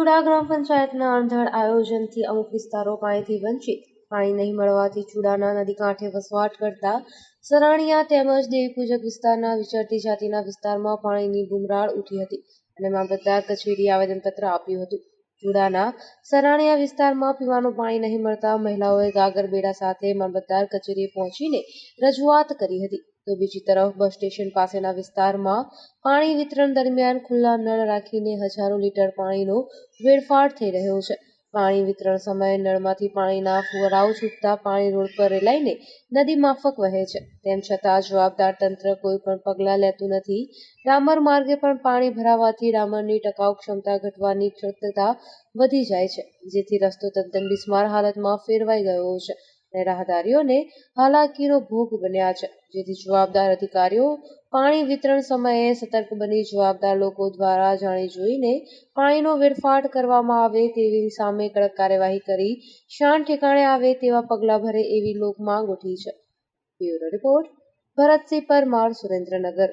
ચુડા ગ્રામ પંચાયતના અણધડ આયોજનથી અમુક વિસ્તારો પાણીથી વંચિત. પાણી નહીં મળવાથી ચુડાના નદી કાંઠે વસવાટ કરતા સરાણીયા તેમજ દેવીપૂજક વિસ્તારના વિચરતી જાતિના વિસ્તારમાં પાણીની બુમરાળ ઉઠી હતી અને મામલતદાર કચેરીએ આવેદનપત્ર આપ્યું હતું. ચુડાના સરાણીયા વિસ્તારમાં પીવાનું પાણી નહીં મળતા મહિલાઓએ ગાગર બેડા સાથે મામલતદાર કચેરીએ પહોંચીને રજૂઆત કરી હતી. તો બીજી તરફ બસ સ્ટેશન પાસેના વિસ્તારમાં પાણી વિતરણ દરમિયાન ખુલ્લા નળ રાખીને હજારો લીટર પાણીનો વેડફાટ થઈ રહ્યો છે. પાણી વિતરણ સમયે નળમાંથી પાણીના ફુવારાઓ છૂટતા પાણી રોડ પર રેલાઈને નદી માફક વહે છે. તેમ છતાં જવાબદાર તંત્ર કોઈ પણ પગલાં લેતું નથી. ડામર માર્ગે પણ પાણી ભરાવાથી ડામરની ટકાઉ ક્ષમતા ઘટવાની શક્યતા વધી જાય છે, જેથી રસ્તો તદ્દન બિસ્માર હાલતમાં ફેરવાઈ ગયો છે. અને રાહદારીઓને હાલાકીનો ભોગ બન્યા છે. જેથી જવાબદાર અધિકારીઓ પાણી વિતરણ સમયે સતર્ક બની જવાબદાર લોકો દ્વારા જાણી જોઈને પાણીનો વેડફાટ કરવામાં આવે તેવી સામે કડક કાર્યવાહી કરી શાન ઠેકાણે આવે તેવા પગલાં ભરે એવી લોક માંગ ઉઠી છે. Bureau report, Bharatsinh Parmar, Surendranagar.